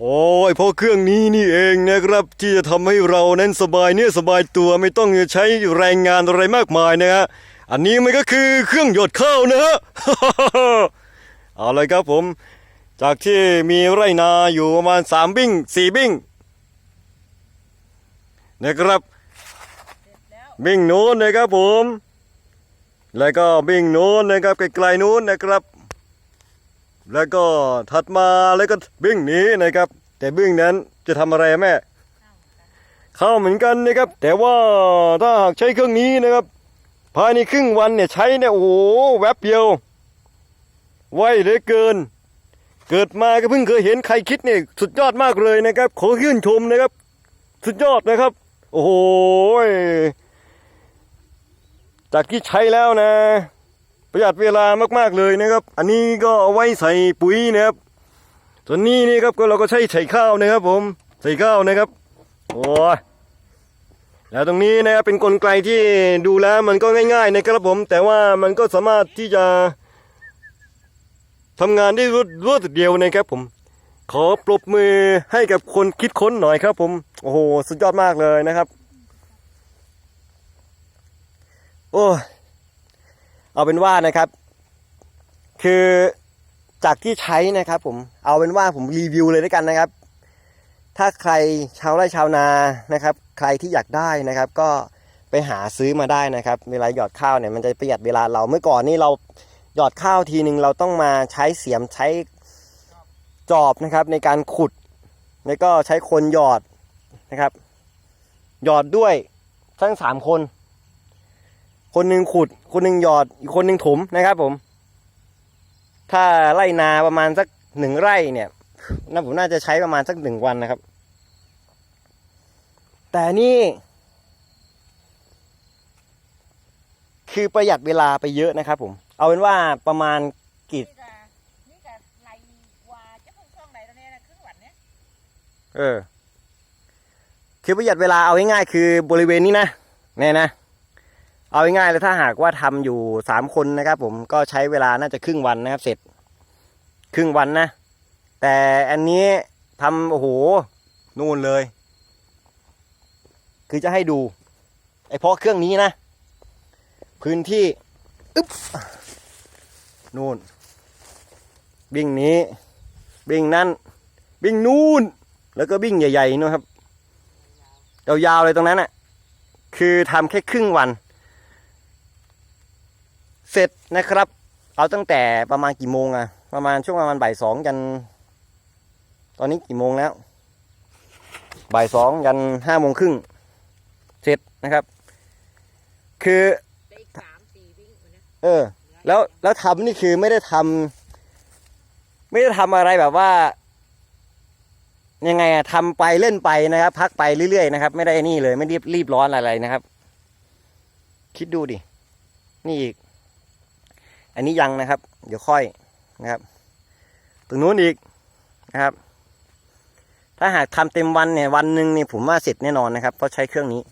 โอ้ยเพราะเครื่องนี้นี่เองนะครับ ที่จะทำให้เรานั้นสบายเนื้อสบายตัวไม่ต้องใช้แรงงานอะไรมากมายนะฮะอันนี้มันก็คือเครื่องหยดข้าวนะฮะเอาเลยครับผม จากที่มีไรนาอยู่ประมาณสามบิ้งสี่บิ้งนะครับบิ้งโน้นนะครับผม แล้วก็บิ้งโน้นนะครับไกลๆโน้นนะครับ แล้วก็ถัดมาแล้วก็บิ้งนี้นะครับ แต่บิ้งนั้นจะทำอะไรแม่เข้าเหมือนกันนะครับ แต่ว่าถ้าหากใช้เครื่องนี้นะครับ ภายในครึ่งวันเนี่ยใช้เนี่ยโอ้โหแวบเดียวไวเหลือเกิน เกิดมาก็เพิ่งเคยเห็นใครคิดเนี่ยสุดยอดมากเลยนะครับ ขอชื่นชมนะครับ สุดยอดนะครับ โอ้โหจากที่ใช้แล้วนะ ประหยัดเวลามากๆเลยนะครับ อันนี้ก็เอาไว้ใส่ปุ๋ยนะครับส่วนนี้นี่ครับก็เราก็ใช้ใส่ข้าวนะครับ ผมใส่ข้าวนะครับโอ้แล้วตรงนี้นะครับเป็นกลไกที่ดูแล้วมันก็ง่าย ๆ นะครับผม แต่ว่ามันก็สามารถที่จะทำงานได้รวดรวดเดียวนะครับผม ขอปรบมือให้กับคนคิดค้นหน่อยครับผม โอ้โห สุดยอดมากเลยนะครับ โอ้ เอาเป็นว่านะครับ คือจากที่ใช้นะครับ ผมเอาเป็นว่าผมรีวิวเลยด้วยกันนะครับ ถ้าใครชาวไร่ชาวนานะครับ ใครที่อยากได้นะครับ ก็ไปหาซื้อมาได้นะครับ เวลาหยอดข้าวเนี่ยมันจะประหยัดเวลาเราเมื่อก่อนนี่เราหยอดข้าวทีหนึ่งเราต้องมาใช้เสียมใช้จอบนะครับ ในการขุด แล้วก็ใช้คนหยอดนะครับ หยอดด้วยทั้งสามคน คนหนึ่งขุด คนหนึ่งหยอด อีกคนหนึ่งถมนะครับผม ถ้าไร่นาประมาณสักหนึ่งไร่เนี่ยน่าผมน่าจะใช้ประมาณสักหนึ่งวันนะครับ แต่นี่ คือประหยัดเวลาไปเยอะนะครับผม เอาเป็นว่าประมาณกี่นี่ก็นี่ก็ไล่กว่าจะเพิ่งช่องไหนตอนนี้นะครึ่งวันเนี้ยเออ คือประหยัดเวลาเอาง่ายๆคือบริเวณนี้นะเนี่ยนะ เอาง่ายๆเลยถ้าหากว่าทำอยู่สามคนนะครับ ผมก็ใช้เวลาน่าจะครึ่งวันนะครับ เสร็จ ครึ่งวันนะ แต่อันนี้ทำโอ้โหนู่นเลย คือจะให้ดูไอเพราะเครื่องนี้นะ พื้นที่อึ๊บนู่นบิ่งนี้บิ่งนั่นบิ่งนู่น แล้วก็บิ่งใหญ่ๆนู่นครับยาวๆเลยตรงนั้นอะ คือทำแค่ครึ่งวัน เสร็จนะครับ เอาตั้งแต่ประมาณกี่โมงอะประมาณช่วงประมาณบ่ายสองยัน ตอนนี้กี่โมงแล้วบ่ายสองยันห้าโมงครึ่งเสร็จนะครับ คือแต่อีกสามสี่วิ่งวันเนี้ยเออ แล้วแล้วทำนี่คือไม่ได้ทำไม่ได้ทำอะไรแบบว่า ยังไงอะทำไปเล่นไปนะครับ พักไปเรื่อยๆนะครับ ไม่ได้นี่เลย ไม่รีบรีบร้อนอะไรนะครับ คิดดูดิ นี่อีก อันนี้ยังนะครับ เดี๋ยวค่อยนะครับ ตรงนู้นอีกนะครับ ถ้าหากทำเต็มวันเนี่ยวันหนึ่งเนี่ยผมว่าเสร็จแน่นอนนะครับเพราะใช้เครื่องนี้